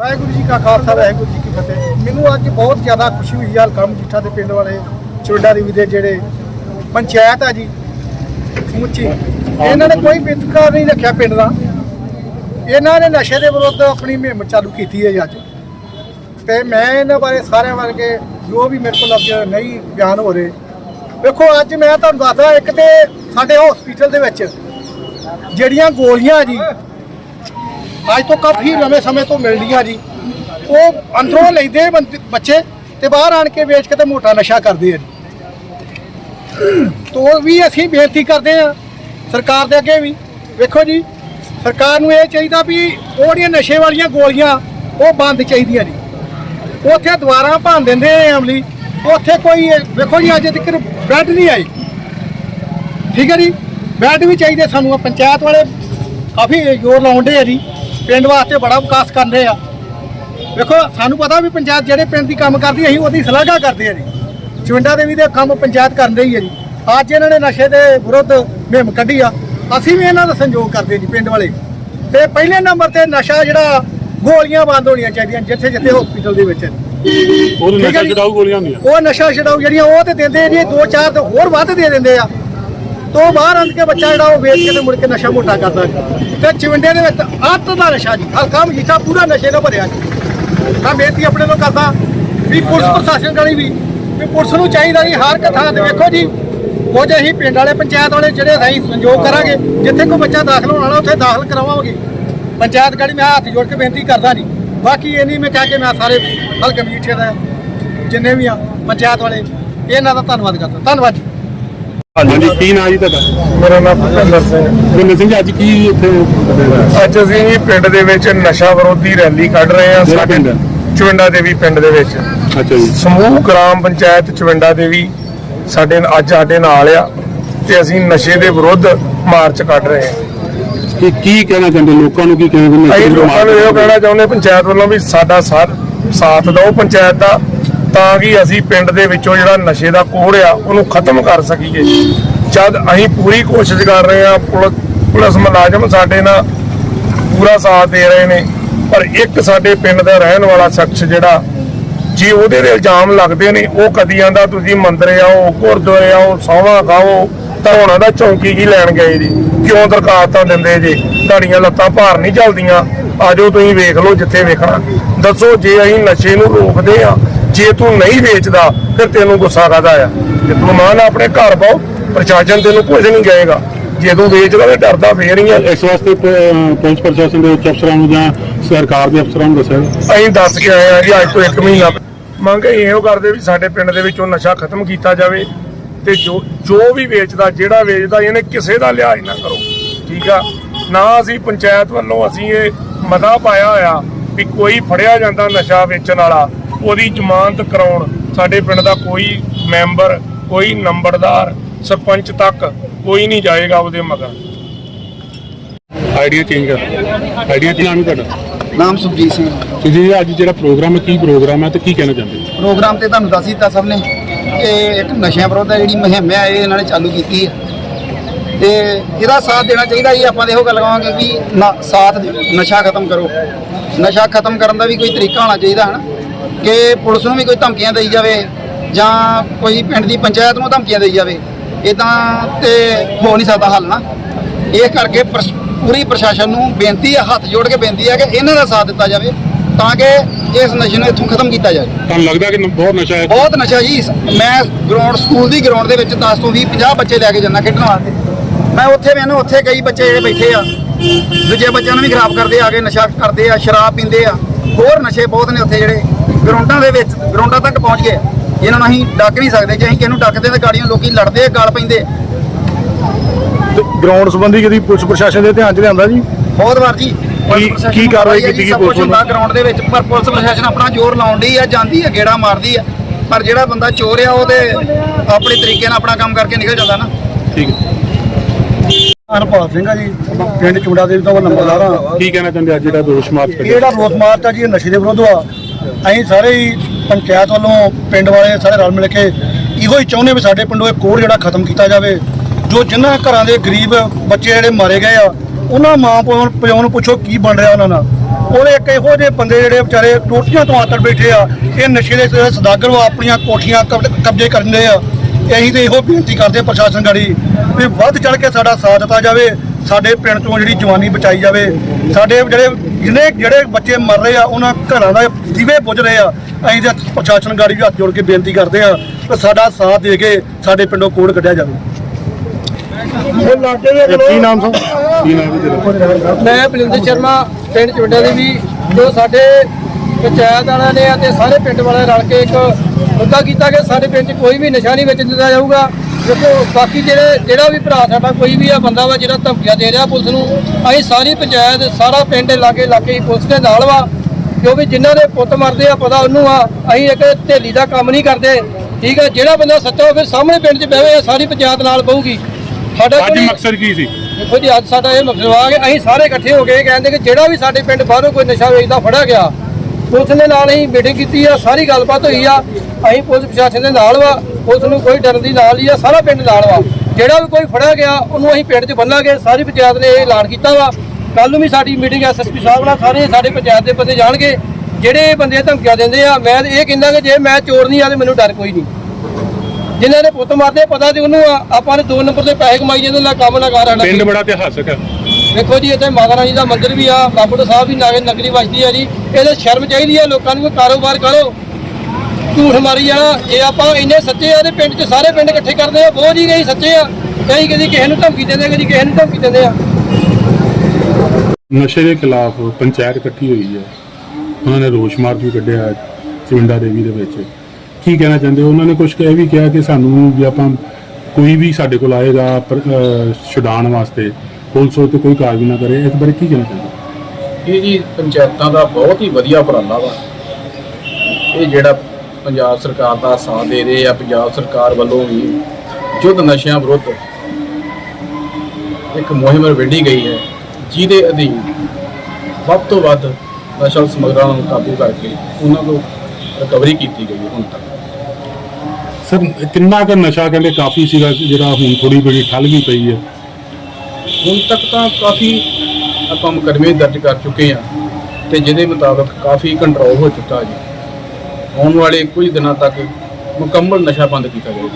ਵਾਹਿਗੁਰੂ ਜੀ ਕਾ ਖਾਲਸਾ, ਵਾਹਿਗੁਰੂ ਜੀ ਕੀ ਫਤਿਹ। ਮੈਨੂੰ ਅੱਜ ਬਹੁਤ ਜ਼ਿਆਦਾ ਖੁਸ਼ੀ ਹੋਈ ਆ ਹਲਕਾ ਮਜੀਠਾ ਦੇ ਪਿੰਡ ਵਾਲੇ ਚੋਡਾ ਦੇਵੀ ਦੇ ਜਿਹੜੇ ਪੰਚਾਇਤ ਆ ਜੀ, ਸਮੁੱਚੀ। ਇਹਨਾਂ ਨੇ ਕੋਈ ਬਿਤਕਾਰ ਨਹੀਂ ਰੱਖਿਆ ਪਿੰਡ ਦਾ। ਇਹਨਾਂ ਨੇ ਨਸ਼ੇ ਦੇ ਵਿਰੁੱਧ ਆਪਣੀ ਮੁਹਿੰਮ ਚਾਲੂ ਕੀਤੀ ਹੈ ਜੀ ਅੱਜ। ਤੇ ਮੈਂ ਇਹਨਾਂ ਬਾਰੇ ਸਾਰਿਆਂ ਵਰਗੇ ਜੋ ਵੀ ਮੇਰੇ ਕੋਲ ਅੱਜ ਨਹੀਂ ਬਿਆਨ ਹੋ ਰਹੇ, ਵੇਖੋ, ਅੱਜ ਮੈਂ ਤੁਹਾਨੂੰ ਦੱਸਦਾ, ਇੱਕ ਤੇ ਸਾਡੇ ਹਸਪੀਟਲ ਦੇ ਵਿੱਚ ਜਿਹੜੀਆਂ ਗੋਲੀਆਂ ਜੀ ਅੱਜ ਤੋਂ ਕਾਫੀ ਲੰਮੇ ਸਮੇਂ ਤੋਂ ਮਿਲਦੀਆਂ ਜੀ। ਉਹ ਅੰਦਰੋਂ ਲੈਂਦੇ ਬੰਦੇ- ਬੱਚੇ ਤੇ ਬਾਹਰ ਆਣ ਕੇ ਵੇਚ ਕੇ ਤੇ ਮੋਟਾ ਨਸ਼ਾ ਕਰਦੇ ਆ ਜੀ। ਤੋਂ ਵੀ ਅਸੀਂ ਬੇਨਤੀ ਕਰਦੇ ਆ ਸਰਕਾਰ ਦੇ ਅੱਗੇ ਵੀ। ਵੇਖੋ ਜੀ, ਸਰਕਾਰ ਨੂੰ ਇਹ ਚਾਹੀਦਾ ਵੀ ਉਹ ਜਿਹੜੀਆਂ ਨਸ਼ੇ ਵਾਲੀਆਂ ਗੋਲੀਆਂ ਉਹ ਬੰਦ ਚਾਹੀਦੀਆਂ ਜੀ। ਉੱਥੇ ਦੁਬਾਰਾ ਭੰਨ ਦਿੰਦੇ ਨੇ ਅਮਲੀ। ਉੱਥੇ ਕੋਈ, ਵੇਖੋ ਜੀ, ਅੱਜ ਤੱਕ ਬੈੱਡ ਨਹੀਂ ਆਈ। ਠੀਕ ਹੈ ਜੀ, ਬੈੱਡ ਵੀ ਚਾਹੀਦੇ ਸਾਨੂੰ ਪੰਚਾਇਤ ਵਾਲੇ ਕਾਫੀ ਜ਼ੋਰ ਲਾਉਂਦੇ ਆ ਜੀ। ਪਿੰਡ ਵਾਸਤੇ ਬੜਾ ਵਿਕਾਸ ਕਰਦੇ ਆ। ਵੇਖੋ ਸਾਨੂੰ ਪਤਾ ਵੀ ਪੰਚਾਇਤ ਜਿਹੜੇ ਪਿੰਡ ਦੀ ਕੰਮ ਕਰਦੀ ਅਸੀਂ ਉਹਦੀ ਸਲਾਘਾ ਕਰਦੇ ਆ ਜੀ। ਚਵਿੰਡਾ ਦੇ ਵੀ ਦੇ ਕੰਮ ਪੰਚਾਇਤ ਕਰਨ ਰਹੀ ਹੈ ਜੀ। ਅੱਜ ਇਹਨਾਂ ਨੇ ਨਸ਼ੇ ਦੇ ਵਿਰੁੱਧ ਮੁਹਿੰਮ ਕੱਢੀ ਆ। ਅਸੀਂ ਵੀ ਇਹਨਾਂ ਦਾ ਸੰਯੋਗ ਕਰਦੇ ਜੀ ਪਿੰਡ ਵਾਲੇ। ਤੇ ਪਹਿਲੇ ਨੰਬਰ ਤੇ ਨਸ਼ਾ ਜਿਹੜਾ ਗੋਲੀਆਂ ਬੰਦ ਹੋਣੀਆਂ ਚਾਹੀਦੀਆਂ ਜਿੱਥੇ ਜਿੱਥੇ ਹਸਪੀਟਲ ਦੇ ਵਿੱਚ। ਉਹ ਹੈ ਨਸ਼ਾ। ਛਡਾਊ ਗੋਲੀਆਂ ਹੁੰਦੀਆਂ। ਉਹ ਨਸ਼ਾ ਛਡਾਊ ਜਿਹੜੀਆਂ ਉਹ ਤੇ ਦਿੰਦੇ ਜੀ ਦੋ ਚਾਰ ਤੇ ਹੋਰ ਵੱਧ ਦੇ ਦਿੰਦੇ ਆ। ਤੋਂ ਬਾਹਰ ਅੰਦ ਕੇ ਬੱਚਾ ਜਿਹੜਾ ਉਹ ਵੇਚ ਕੇ ਤੇ ਮੁੜ ਕੇ ਨਸ਼ਾ ਮੋਟਾ ਕਰਦਾ ਤੇ ਚਿਵੰਡੇ ਦੇ ਵਿੱਚ ਅੱਤ ਦਾ ਨਸ਼ਾ ਜੀ ਹਲਕਾ ਮਜੀਠਾ ਪੂਰਾ ਨਸ਼ੇ ਨਾਲ ਭਰਿਆ ਜੀ। ਮੈਂ ਬੇਨਤੀ ਆਪਣੇ ਨੂੰ ਕਰਦਾ ਵੀ ਪੁਲਿਸ ਪ੍ਰਸ਼ਾਸਨ ਕਰੀ ਵੀ ਵੀ ਪੁਲਿਸ ਨੂੰ ਚਾਹੀਦਾ ਜੀ ਹਰ ਇੱਕ ਥਾਂ ਤੇ। ਵੇਖੋ ਜੀ ਕੁਝ ਅਸੀਂ ਪਿੰਡ ਵਾਲੇ ਪੰਚਾਇਤ ਵਾਲੇ ਜਿਹੜੇ ਅਸੀਂ ਸੰਯੋਗ ਕਰਾਂਗੇ ਜਿੱਥੇ ਕੋਈ ਬੱਚਾ ਦਾਖਲ ਹੋਣ ਵਾਲਾ ਉੱਥੇ ਦਾਖਲ ਕਰਾਵਾਂਗੇ। ਪੰਚਾਇਤ ਗੜੀ ਮੈਂ ਹੱਥ ਜੋੜ ਕੇ ਬੇਨਤੀ ਕਰਦਾ ਜੀ। ਬਾਕੀ ਇਹ ਨਹੀਂ ਮੈਂ ਕਹਿ ਕੇ ਮੈਂ ਸਾਰੇ ਹਲਕੇ ਮਜੀਠੇ ਦਾ ਜਿੰਨੇ ਵੀ ਆ ਪੰਚਾਇਤ ਵਾਲੇ ਇਹਨਾਂ ਦਾ ਧੰਨਵਾਦ ਕਰਦਾ। ਧੰਨਵਾਦ ਹਾਂਜੀ। ਕੀ ਨਾਂ ਜੀ ਤੁਹਾਡਾ? ਮੇਰਾ ਨਾਮ ਭੁਪਿੰਦਰ ਸਿੰਘ ਗੁਰਮੀਤ ਸਿੰਘ ਜੀ, ਅੱਜ ਕੀ ਇੱਥੇ ਅੱਜ ਅਸੀਂ ਜੀ ਪਿੰਡ ਦੇ ਵਿੱਚ ਨਸ਼ਾ ਵਿਰੋਧੀ ਰੈਲੀ ਕੱਢ ਰਹੇ ਹਾਂ ਕਿਹੜਾ ਪਿੰਡ? ਚਵਿੰਡਾ ਦੇਵੀ ਪਿੰਡ ਦੇ ਵਿੱਚ। ਅੱਛਾ ਜੀ। ਸਮੂਹ ਗ੍ਰਾਮ ਪੰਚਾਇਤ ਚਵਿੰਡਾ ਦੇਵੀ ਸਾਡੇ ਅੱਜ ਸਾਡੇ ਨਾਲ ਆ ਤੇ ਅਸੀਂ ਨਸ਼ੇ ਦੇ ਵਿਰੁੱਧ ਮਾਰਚ ਕੱਢ ਰਹੇ ਹਾਂ। ਕੀ ਕੀ ਕਹਿਣਾ ਚਾਹੁੰਦੇ ਲੋਕਾਂ ਨੂੰ ਕੀ ਕਹਿਣਾ ਅਸੀਂ ਲੋਕਾਂ ਨੂੰ ਇਹ ਕਹਿਣਾ ਚਾਹੁੰਦੇ ਪੰਚਾਇਤ ਵੱਲੋਂ ਵੀ ਸਾਡਾ ਸਾਥ ਸਾਥ ਦਿਓ ਪੰਚਾਇਤ ਦਾ ਤਾਂ ਕਿ ਅਸੀਂ ਪਿੰਡ ਦੇ ਵਿੱਚੋਂ ਜਿਹੜਾ ਨਸ਼ੇ ਦਾ ਕੋੜ ਆ, ਉਹਨੂੰ ਖਤਮ ਕਰ ਸਕੀਏ। ਜਦ ਅਸੀਂ ਪੂਰੀ ਕੋਸ਼ਿਸ਼ ਕਰ ਰਹੇ ਹਾਂ ਪੁਲਿਸ ਮੁਲਾਜ਼ਮ ਸਾਡੇ ਨਾਲ ਪੂਰਾ ਸਾਥ ਦੇ ਰਹੇ ਨੇ, ਪਰ ਇੱਕ ਸਾਡੇ ਪਿੰਡ ਦਾ ਰਹਿਣ ਵਾਲਾ ਸ਼ਖਸ ਜਿਹੜਾ, ਜੇ ਉਹਦੇ ਦੇ ਇਲਜ਼ਾਮ ਲੱਗਦੇ ਨੇ, ਉਹ ਕਦੀ ਆਂਦਾ, ਤੁਸੀਂ ਮੰਦਰ ਆਓ, ਗੁਰਦੁਆਰੇ ਆਓ, ਸੌਣਾ ਖਾਓ, ਤਾਂ ਉਹਨਾਂ ਦਾ ਚੌਂਕੀ ਕੀ ਲੈਣ ਗਏ ਜੀ? ਕਿਉਂ ਦਰਖਾਸਤਾਂ ਦਿੰਦੇ ਜੀ? ਤੁਹਾਡੀਆਂ ਲੱਤਾਂ ਭਾਰ ਨਹੀਂ ਚੱਲਦੀਆਂ। ਆਜੋ ਤੁਸੀਂ ਵੇਖ ਲਓ ਜਿੱਥੇ ਵੇਖਣਾ। ਦੱਸੋ ਜੇ ਅਸੀਂ ਨਸ਼ੇ ਨੂੰ ਰੋਕਦੇ ਆ ਜੇ ਤੂੰ ਨਹੀਂ ਵੇਚਦਾ ਫਿਰ ਤੈਨੂੰ ਗੁੱਸਾ ਕਾਹਦਾ ਆ? ਤੂੰ ਨਾ ਨਾ ਆਪਣੇ ਘਰ ਪਾਓ ਪ੍ਰਸ਼ਾਸਨ ਤੈਨੂੰ ਕੁਝ ਨਹੀਂ ਕਹੇਗਾ ਜੇ ਤੂੰ ਵੇਚਦਾ ਤੇ ਡਰਦਾ ਫੇਰ ਹੀ ਆ। ਇਸ ਵਾਸਤੇ ਪੁਲਿਸ ਪ੍ਰਸ਼ਾਸਨ ਦੇ ਉੱਚ ਅਫਸਰਾਂ ਨੂੰ ਜਾਂ ਸਰਕਾਰ ਦੇ ਅਫਸਰਾਂ ਨੂੰ ਦੱਸਿਆ ਅਸੀਂ ਦੱਸ ਕੇ ਆਏ ਆ ਜੀ ਅੱਜ ਤੋਂ 1 ਮਹੀਨਾ ਮੰਗ ਇਹੋ ਕਰਦੇ ਵੀ ਸਾਡੇ ਪਿੰਡ ਦੇ ਵਿੱਚੋਂ ਨਸ਼ਾ ਖਤਮ ਕੀਤਾ ਜਾਵੇ ਤੇ ਜੋ ਜੋ ਵੀ ਵੇਚਦਾ ਜਿਹੜਾ ਵੇਚਦਾ ਇਹਨੇ ਕਿਸੇ ਦਾ ਲਿਹਾਜ਼ ਨਾ ਕਰੋ। ਠੀਕ ਆ? ਨਾ ਅਸੀਂ ਪੰਚਾਇਤ ਵੱਲੋਂ ਅਸੀਂ ਇਹ ਮਤਾ ਪਾਇਆ ਹੋਇਆ ਵੀ ਕੋਈ ਫੜਿਆ ਜਾਂਦਾ ਨਸ਼ਾ ਵੇਚਣ ਵਾਲਾ ਉਹਦੀ ਜ਼ਮਾਨਤ ਕਰਾਉਣ ਸਾਡੇ ਪਿੰਡ ਦਾ ਕੋਈ ਮੈਂਬਰ ਕੋਈ ਨੰਬਰਦਾਰ ਸਰਪੰਚ ਤੱਕ ਕੋਈ ਨਹੀਂ ਜਾਏਗਾ ਉਹਦੇ ਮਗਰ। ਆਈਡੀਆ ਚੇਂਜ ਕਰ। ਆਈਡੀਆ ਚੇਂਜ ਨਾਮ ਤੁਹਾਡਾ? ਨਾਮ ਸੁਖਜੀਤ ਸਿੰਘ ਜੀ ਜੀ ਅੱਜ ਜਿਹੜਾ ਪ੍ਰੋਗਰਾਮ ਹੈ ਕੀ ਪ੍ਰੋਗਰਾਮ ਹੈ ਤੇ ਕੀ ਕਹਿਣਾ ਚਾਹੁੰਦੇ ਪ੍ਰੋਗਰਾਮ ਤੇ ਤੁਹਾਨੂੰ ਦੱਸ ਹੀ ਦਿੱਤਾ ਸਭ ਨੇ ਕਿ ਇੱਕ ਨਸ਼ਿਆਂ ਵਿਰੁੱਧ ਜਿਹੜੀ ਮੁਹਿੰਮ ਹੈ ਇਹ ਇਹਨਾਂ ਨੇ ਚਾਲੂ ਕੀਤੀ ਹੈ। ਤੇ ਇਹਦਾ ਸਾਥ ਦੇਣਾ ਚਾਹੀਦਾ ਜੀ ਆਪਾਂ ਦੇਖੋ ਗੱਲ ਕਹਾਂਗੇ ਵੀ ਨਾ ਸਾਥ ਦਿਓ ਨਸ਼ਾ ਖਤਮ ਕਰੋ। ਨਸ਼ਾ ਖਤਮ ਕਰਨ ਦਾ ਵੀ ਕੋਈ ਤਰੀਕਾ ਹੋਣਾ ਚਾਹੀਦਾ ਹੈ ਨਾ ਕਿ ਪੁਲਿਸ ਨੂੰ ਵੀ ਕੋਈ ਧਮਕੀਆਂ ਦੇਈ ਜਾਵੇ ਜਾਂ ਕੋਈ ਪਿੰਡ ਦੀ ਪੰਚਾਇਤ ਨੂੰ ਧਮਕੀਆਂ ਦੇਈ ਜਾਵੇ ਇਦਾਂ ਤੇ ਹੋ ਨਹੀਂ ਸਕਦਾ ਹੱਲ ਨਾ। ਇਹ ਕਰਕੇ ਪੂਰੀ ਪ੍ਰਸ਼ਾਸਨ ਨੂੰ ਬੇਨਤੀ ਹੈ ਹੱਥ ਜੋੜ ਕੇ ਬੇਨਤੀ ਹੈ ਕਿ ਇਹਨਾਂ ਦਾ ਸਾਥ ਦਿੱਤਾ ਜਾਵੇ ਤਾਂ ਕਿ ਇਸ ਨਸ਼ੇ ਨੂੰ ਇੱਥੋਂ ਖਤਮ ਕੀਤਾ ਜਾਵੇ। ਤੁਹਾਨੂੰ ਲੱਗਦਾ ਕਿ ਬਹੁਤ ਨਸ਼ਾ ਹੈ ਬਹੁਤ ਨਸ਼ਾ ਜੀ। ਮੈਂ ਗਰਾਊਂਡ ਸਕੂਲ ਦੀ ਗਰਾਊਂਡ ਦੇ ਵਿੱਚ 10 ਤੋਂ 20 50 ਬੱਚੇ ਲੈ ਕੇ ਜਾਂਦਾ ਖੇਡਣ ਵਾਸਤੇ। ਮੈਂ ਉੱਥੇ ਮੈਨੂੰ ਉੱਥੇ ਕਈ ਬੱਚੇ ਜਿਹੜੇ ਬੈਠੇ ਆ ਦੂਜੇ ਬੱਚਿਆਂ ਨੂੰ ਵੀ ਖਰਾਬ ਕਰਦੇ ਆ ਕੇ ਨਸ਼ਾ ਕਰਦੇ ਆ ਸ਼ਰਾਬ ਪੀਂਦੇ ਆ। ਹੋਰ ਨਸ਼ੇ ਬਹੁਤ ਨੇ ਉੱਥੇ ਜਿਹੜੇ। ਗਰਾਊਂਡਾਂ ਦੇ ਵਿੱਚ ਗਰਾਊਂਡਾਂ ਤੱਕ ਪਹੁੰਚ ਗਏ। ਇਹਨਾਂ ਨੂੰ ਅਸੀਂ ਡੱਕ ਨਹੀਂ ਸਕਦੇ ਜੇ ਅਸੀਂ ਕਿਸੇ ਨੂੰ ਡੱਕਦੇ ਤਾਂ ਗਾੜੀਆਂ ਲੋਕੀ ਲੜਦੇ ਆ ਗਲ ਪੈਂਦੇ। ਗਰਾਊਂਡ ਸੰਬੰਧੀ ਕਦੀ ਪੁਲਿਸ ਪ੍ਰਸ਼ਾਸਨ ਦੇ ਧਿਆਨ ਚ ਲਿਆਂਦਾ ਜੀ? ਬਹੁਤ ਵਾਰ ਜੀ। ਕੀ- ਕੀ ਕਾਰਵਾਈ ਕੀਤੀ ਗਈ ਪੁਲਿਸ ਪੁਲਿਸ ਹੁੰਦਾ ਗਰਾਊਂਡ ਦੇ ਵਿੱਚ ਪਰ ਪੁਲਿਸ ਪ੍ਰਸ਼ਾਸਨ ਆਪਣਾ ਜ਼ੋਰ ਲਾਉਂਦੀ ਆ ਜਾਂਦੀ ਆ ਗੇੜਾ ਮਾਰਦੀ ਆ। ਪਰ ਜਿਹੜਾ ਬੰਦਾ ਚੋਰ ਆ ਉਹ ਤੇ ਆਪਣੇ ਤਰੀਕੇ ਨਾਲ ਆਪਣਾ ਕੰਮ ਕਰਕੇ ਨਿਕਲ ਜਾਂਦਾ ਨਾ। ਠੀਕ ਹੈ। ਹਰਪਾਲ ਸਿੰਘ ਆ ਜੀ ਪਿੰਡ ਚੂੜਾ ਦੇ ਤੋਂ ਨੰਬਰਦਾਰ ਆ। ਕੀ ਕਹਿਣਾ ਚਾਹੁੰਦੇ ਅੱਜ ਜਿਹੜਾ ਦੋਸ਼ ਮਾਰਚ ਇਹ ਜਿਹੜਾ ਰੋਸ ਮਾਰਚ ਆ ਜੀ ਇਹ ਨਸ਼ੇ ਦੇ ਵਿਰੁੱਧ ਆ। ਅਸੀਂ ਸਾਰੇ ਹੀ ਪੰਚਾਇਤ ਵੱਲੋਂ ਪਿੰਡ ਵਾਲੇ ਸਾਰੇ ਰਲ ਮਿਲ ਕੇ ਇਹੋ ਹੀ ਚਾਹੁੰਦੇ ਵੀ ਸਾਡੇ ਪਿੰਡੋਂ ਇਹ ਕੋੜ ਜਿਹੜਾ ਖਤਮ ਕੀਤਾ ਜਾਵੇ। ਜੋ ਜਿਨ੍ਹਾਂ ਘਰਾਂ ਦੇ ਗਰੀਬ ਬੱਚੇ ਜਿਹੜੇ ਮਾਰੇ ਗਏ ਆ, ਉਹਨਾਂ ਮਾਂ ਪਿਓ ਨੂੰ- ਪਿਓ ਨੂੰ ਪੁੱਛੋ ਕੀ ਬਣ ਰਿਹਾ ਉਹਨਾਂ ਨਾਲ। ਉਹਦੇ ਇੱਕ ਇਹੋ ਜਿਹੇ ਬੰਦੇ ਜਿਹੜੇ ਵਿਚਾਰੇ ਟੋਟੀਆਂ ਤੋਂ ਆਤਰ ਬੈਠੇ ਆ, ਇਹ ਨਸ਼ੇ ਦੇ ਸ- ਵਾ ਆਪਣੀਆਂ ਕੋਠੀਆਂ ਕਬ- ਕਬਜ਼ੇ ਕਰਨੇ ਆ। ਅਸੀਂ ਤੇ ਇਹੋ ਬੇਨਤੀ ਕਰਦੇ ਪ੍ਰਸ਼ਾਸਨ ਗਾੜੀ ਵੀ ਵੱਧ ਚੜ ਕੇ ਸਾਡਾ ਸਾਥ ਦਿੱਤਾ ਜਾਵੇ, ਸਾਡੇ ਪਿੰਡ ਤੋਂ ਜਿਹੜੀ ਜਵਾਨੀ ਬਚਾਈ ਜਾਵੇ। ਸਾਡੇ ਜਿਹੜੇ ਜਿਹਨੇ ਜਿਹੜੇ ਬੱਚੇ ਮਰ ਰਹੇ ਆ ਉਹਨਾਂ ਘਰਾਂ ਦਾ ਦੀਵੇ ਬੁਝ ਰਹੇ ਆ ਅਸੀਂ ਤੇ ਪ੍ਰਸ਼ਾਸਨ ਗਾੜੀ ਵੀ ਹੱਥ ਜੋੜ ਕੇ ਬੇਨਤੀ ਕਰਦੇ ਆ ਕਿ ਸਾਡਾ ਸਾਥ ਦੇ ਕੇ ਸਾਡੇ ਪਿੰਡੋਂ ਕੋੜ ਕੱਢਿਆ ਜਾਵੇ। ਕੀ ਨਾਮ ਸਰ? ਕੀ ਨਾਮ ਹੈ ਤੇਰਾ? ਮੈਂ ਬਲਿੰਦਰ ਸ਼ਰਮਾ ਪਿੰਡ ਚੁੰਡਿਆਂ ਦੇ ਵੀ ਜੋ ਸਾਡੇ ਪੰਚਾਇਤ ਵਾਲਿਆਂ ਨੇ ਅਤੇ ਸਾਰੇ ਪਿੰਡ ਵਾਲਿਆਂ ਰਲ ਕੇ ਇੱਕ ਮੁੱਦਾ ਕੀਤਾ ਕਿ ਸਾਡੇ ਪਿੰਡ 'ਚ ਕੋਈ ਵੀ ਨਸ਼ਾ ਨਹੀਂ ਵੇਚਣ ਦਿੱਤਾ ਜਾਊਗਾ। ਦੇਖੋ ਬਾਕੀ ਜਿਹੜੇ ਜਿਹੜਾ ਵੀ ਭਰਾ ਸਾਡਾ ਕੋਈ ਵੀ ਆ ਬੰਦਾ ਵਾ ਜਿਹੜਾ ਧਮਕੀਆਂ ਦੇ ਰਿਹਾ ਪੁਲਿਸ ਨੂੰ ਅਸੀਂ ਸਾਰੀ ਪੰਚਾਇਤ ਸਾਰਾ ਪਿੰਡ ਲਾਗੇ ਲਾਗੇ ਹੀ ਪੁਲਿਸ ਦੇ ਨਾਲ ਵਾ। ਕਿਉਂਕਿ ਜਿਨ੍ਹਾਂ ਦੇ ਪੁੱਤ ਮਰਦੇ ਆ ਪਤਾ ਉਹਨੂੰ ਆ। ਅਸੀਂ ਇੱਕ ਢੇਲੀ ਦਾ ਕੰਮ ਨਹੀਂ ਕਰਦੇ। ਠੀਕ ਹੈ ਜਿਹੜਾ ਬੰਦਾ ਸੱਚਾ ਹੋਵੇ ਸਾਹਮਣੇ ਪਿੰਡ 'ਚ ਬਹਿਵੇ ਸਾਰੀ ਪੰਚਾਇਤ ਨਾਲ ਬਹੂਗੀ। ਸਾਡਾ ਅੱਜ ਮਕਸਦ ਕੀ ਸੀ? ਦੇਖੋ ਜੀ ਅੱਜ ਸਾਡਾ ਇਹ ਮਕਸਦ ਆ ਕਿ ਅਸੀਂ ਸਾਰੇ ਇਕੱਠੇ ਹੋ ਕੇ ਕਹਿੰਦੇ ਕਿ ਜਿਹੜਾ ਵੀ ਸਾਡੇ ਪਿੰਡ ਬਾਹਰੋਂ ਕੋਈ ਨਸ਼ਾ ਵੇਚਦਾ ਫੜਿਆ ਗਿਆ। ਪੁਲਿਸ ਦੇ ਨਾਲ ਅਸੀਂ ਮੀਟਿੰਗ ਕੀਤੀ ਆ ਸਾਰੀ ਗੱਲਬਾਤ ਹੋਈ ਆ। ਅਸੀਂ ਪੁਲਿਸ ਪ੍ਰਸ਼ਾਸਨ ਦੇ ਨਾਲ ਵਾ। ਪੁਲਿਸ ਨੂੰ ਕੋਈ ਡਰਨ ਦੀ ਨਾਲ ਹੀ ਆ ਸਾਰਾ ਪਿੰਡ ਨਾਲ ਵਾ। ਜਿਹੜਾ ਵੀ ਕੋਈ ਫੜਿਆ ਗਿਆ ਉਹਨੂੰ ਅਸੀਂ ਪਿੰਡ 'ਚ ਬੰਨਾਂਗੇ। ਸਾਰੀ ਪੰਚਾਇਤ ਨੇ ਇਹ ਐਲਾਨ ਕੀਤਾ ਵਾ। ਕੱਲ ਨੂੰ ਵੀ ਸਾਡੀ ਮੀਟਿੰਗ ਐਸਐਸਪੀ ਸਾਹਿਬ ਨਾਲ ਸਾਰੇ ਸਾਡੇ ਪੰਚਾਇਤ ਦੇ ਬੰਦੇ ਜਾਣਗੇ। ਜਿਹੜੇ ਬੰਦੇ ਧਮਕੀਆਂ ਦਿੰਦੇ ਆ ਮੈਂ ਇਹ ਕਹਿੰਦਾ ਕਿ ਜੇ ਮੈਂ ਚੋਰ ਨਹੀਂ ਆ ਤੇ ਮੈਨੂੰ ਡਰ ਕੋਈ ਨਹੀਂ। ਜਿਨ੍ਹਾਂ ਨੇ ਪੁੱਤ ਮਾਰਦੇ ਪਤਾ ਤੇ ਉਹਨੂੰ ਆਪਾਂ ਨੇ ਦੋ ਨੰਬਰ ਤੇ ਪੈਸੇ ਕਮਾਈ ਜਾਂਦੇ ਨਾ ਕੰਮ ਨਾ ਕਰ ਆਣਾ ਪਿੰਡ ਬੜਾ ਇਤਿਹਾਸਕ ਹੈ ਦੇਖੋ ਜੀ ਇੱਥੇ ਮਾਤਾ ਰਾਣੀ ਦਾ ਮੰਦਿਰ ਵੀ ਆ ਬਾਬੂੜ ਸਾਹਿਬ ਵੀ ਨਾਗੇ ਨਗਰੀ ਵਜਦੀ ਆ ਜੀ। ਇਹਦੇ ਸ਼ਰਮ ਚਾਹੀਦੀ ਆ ਲੋਕਾਂ ਨੂੰ ਕਾਰੋਬਾਰ ਕਰੋ। ਝੂਠ ਮਾਰੀ ਜਾਣਾ ਜੇ ਆਪਾਂ ਇੰਨੇ ਸੱਚੇ ਆ ਤੇ ਪਿੰਡ 'ਚ ਸਾਰੇ ਪਿੰਡ ਇਕੱਠੇ ਕਰਦੇ ਆ ਬਹੁਤ ਹੀ ਗਈ ਸੱਚੇ ਆ। ਕਈ ਕਦੀ ਕਿਸੇ ਨੂੰ ਧਮਕੀ ਦਿੰਦੇ ਕਦੀ ਕਿਸੇ ਨੂੰ ਧਮਕੀ ਦਿੰਦੇ ਆ। ਨਸ਼ੇ ਦੇ ਖਿਲਾਫ ਪੰਚਾਇਤ ਇਕੱਠੀ ਹੋਈ ਹੈ। ਉਹਨਾਂ ਨੇ ਰੋਸ਼ ਮਾਰਚ ਵੀ ਕੱਢਿਆ ਚਿੰਡਾ ਦੇਵੀ ਦੇ ਵਿੱਚ। ਕੀ ਕਹਿਣਾ ਚਾਹੁੰਦੇ ਹੋ? ਉਹਨਾਂ ਨੇ ਕੁਝ ਇਹ ਵੀ ਕਿਹਾ ਕਿ ਸਾਨੂੰ ਜੇ ਆਪਾਂ ਕੋਈ ਵੀ ਸਾਡੇ ਕੋਲ ਆਏਗਾ ਛੁਡਾਉਣ ਵਾਸਤੇ ਪੁਲਿਸ ਉਹ ਤੇ ਕੋਈ ਕਾਰਵਾਈ ਨਾ ਕਰੇ ਇਸ ਬਾਰੇ ਕੀ ਕਹਿਣਾ ਚਾਹੁੰਦੇ? ਇਹ ਜੀ ਪੰਚਾਇਤਾਂ ਦਾ ਬਹੁਤ ਹੀ ਵਧੀਆ ਉਪਰਾਲਾ ਵਾ। ਇਹ ਜਿਹੜਾ ਪੰਜਾਬ ਸਰਕਾਰ ਦਾ ਸਾਥ ਦੇ ਰਹੇ ਆ ਪੰਜਾਬ ਸਰਕਾਰ ਵੱਲੋਂ ਵੀ ਯੁੱਧ ਨਸ਼ਿਆਂ ਵਿਰੁੱਧ ਇੱਕ ਮੁਹਿੰਮ ਵਿੱਢੀ ਗਈ ਹੈ ਜਿਹਦੇ ਅਧੀਨ ਵੱਧ ਤੋਂ ਵੱਧ ਨਸ਼ਾ ਸਮਗਰਾਂ ਨੂੰ ਕਾਬੂ ਕਰਕੇ ਉਹਨਾਂ ਤੋਂ ਰਿਕਵਰੀ ਕੀਤੀ ਗਈ ਹੁਣ ਤੱਕ। ਸਰ ਕਿੰਨਾ ਕੁ ਨਸ਼ਾ ਕਹਿੰਦੇ ਕਾਫੀ ਸੀਗਾ ਜਿਹੜਾ ਹੁਣ ਥੋੜੀ ਬੜੀ ਠੱਲ ਵੀ ਪਈ ਹੈ। ਹੁਣ ਤੱਕ ਤਾਂ ਕਾਫੀ ਆਪਾਂ ਮੁਕੱਦਮੇ ਦਰਜ ਕਰ ਚੁੱਕੇ ਆ ਤੇ ਜਿਹਦੇ ਮੁਤਾਬਕ ਕਾਫੀ ਕੰਟਰੋਲ ਹੋ ਚੁੱਕਾ ਜੀ। ਆਉਣ ਵਾਲੇ ਕੁਝ ਦਿਨਾਂ ਤੱਕ ਮੁਕੰਮਲ ਨਸ਼ਾ ਬੰਦ ਕੀਤਾ ਜਾਏਗਾ।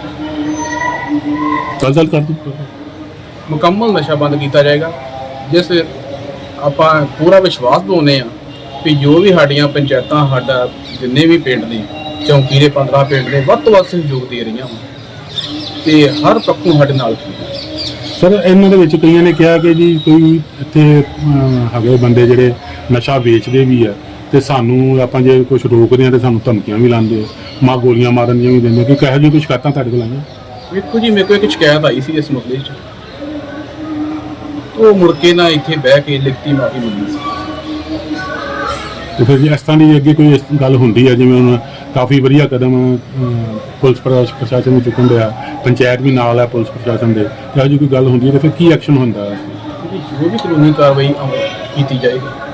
ਗੱਲ ਕਰ ਦਿੱਤੀ ਮੁਕੰਮਲ ਨਸ਼ਾ ਬੰਦ ਕੀਤਾ ਜਾਏਗਾ ਜਿਸ ਆਪਾਂ ਪੂਰਾ ਵਿਸ਼ਵਾਸ ਦਿਵਾਉਂਦੇ ਆ ਕਿ ਜੋ ਵੀ ਸਾਡੀਆਂ ਪੰਚਾਇਤਾਂ ਸਾਡਾ ਜਿੰਨੇ ਵੀ ਪਿੰਡ ਨੇ ਚੌਂਕੀ ਦੇ 15 ਪਿੰਡ ਨੇ ਵੱਧ ਤੋਂ ਵੱਧ ਸਹਿਯੋਗ ਦੇ ਰਹੀਆਂ ਵਾ ਤੇ ਹਰ ਪੱਖੋਂ ਸਾਡੇ ਨਾਲ। ਸਰ ਇਹਨਾਂ ਦੇ ਵਿੱਚ ਕਈਆਂ ਨੇ ਕਿਹਾ ਕਿ ਜੀ ਕੋਈ ਇੱਥੇ ਹੈਗੇ ਬੰਦੇ ਜਿਹੜੇ ਨਸ਼ਾ ਵੇਚਦੇ ਵੀ ਆ। ਤੇ ਸਾਨੂੰ ਆਪਾਂ ਜੇ ਕੁਝ ਰੋਕਦੇ ਆ ਤੇ ਸਾਨੂੰ ਧਮਕੀਆਂ ਵੀ ਲਾਉਂਦੇ ਆ। ਮਾਂ ਗੋਲੀਆਂ ਮਾਰਨ ਦੀਆਂ ਵੀ ਦਿੰਦੇ। ਕਿ ਕਹੋ ਜੀ ਕੁਝ ਕਰਤਾ ਤੁਹਾਡੇ ਕੋਲ ਆਈਆਂ? ਵੇਖੋ ਜੀ ਮੇਰੇ ਕੋਲ ਇੱਕ ਸ਼ਿਕਾਇਤ ਆਈ ਸੀ ਇਸ ਮਸਲੇ 'ਚ। ਉਹ ਮੁੜ ਕੇ ਨਾ ਇੱਥੇ ਬਹਿ ਕੇ ਲਿਖਤੀ ਮਾਫੀ ਮੰਗੀ ਸੀ। ਤੇ ਫਿਰ ਜੀ ਇਸ ਤਰ੍ਹਾਂ ਦੀ ਅੱਗੇ ਕੋਈ ਗੱਲ ਹੁੰਦੀ ਹੈ ਜਿਵੇਂ ਹੁਣ ਕਾਫੀ ਵਧੀਆ ਕਦਮ ਪੁਲਿਸ ਪ੍ਰਸ਼ਾ- ਪ੍ਰਸ਼ਾਸਨ ਨੂੰ ਚੁੱਕਣ ਡਿਆ। ਪੰਚਾਇਤ ਵੀ ਨਾਲ ਹੈ ਪੁਲਿਸ ਪ੍ਰਸ਼ਾਸਨ ਦੇ। ਜਿਹੀ ਕੋਈ ਗੱਲ ਹੁੰਦੀ ਹੈ ਤੇ ਫਿਰ ਕੀ ਐਕਸ਼ਨ ਹੁੰਦਾ? ਹੈ ਜੋ ਵੀ ਕਾਨੂੰਨੀ ਕਾਰਵਾਈ ਕੀਤੀ ਜਾਏਗੀ।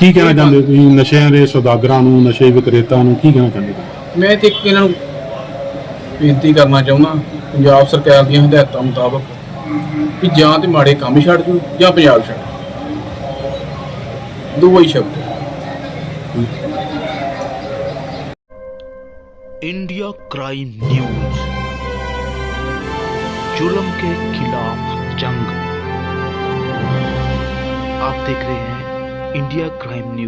ਕੀ ਕਹਿਣਾ ਚਾਹੁੰਦੇ ਹੋ ਤੁਸੀਂ ਨਸ਼ਿਆਂ ਦੇ ਸੌਦਾਗਰਾਂ ਨੂੰ ਨਸ਼ੇ ਵਿਕਰੇਤਾ ਨੂੰ ਕੀ ਕਹਿਣਾ ਚਾਹੁੰਦੇ ਹੋ ਮੈਂ ਤੇ ਇੱਕ ਇਹਨਾਂ ਨੂੰ ਬੇਨਤੀ ਕਰਨਾ ਚਾਹੁੰਦਾ ਪੰਜਾਬ ਸਰਕਾਰ ਦੀਆਂ ਹਦਾਇਤਾਂ ਮੁਤਾਬਕ ਕਿ ਜਾਂ ਤੇ ਮਾੜੇ ਕੰਮ ਹੀ ਛੱਡ ਦਿਓ ਜਾਂ ਪੰਜਾਬ ਛੱਡ ਦਿਓ। ਦੋ ਹੀ ਸ਼ਬਦ इंडिया क्राइम न्यूज जुल्म के खिलाफ जंग आप देख रहे हैं India Crime News.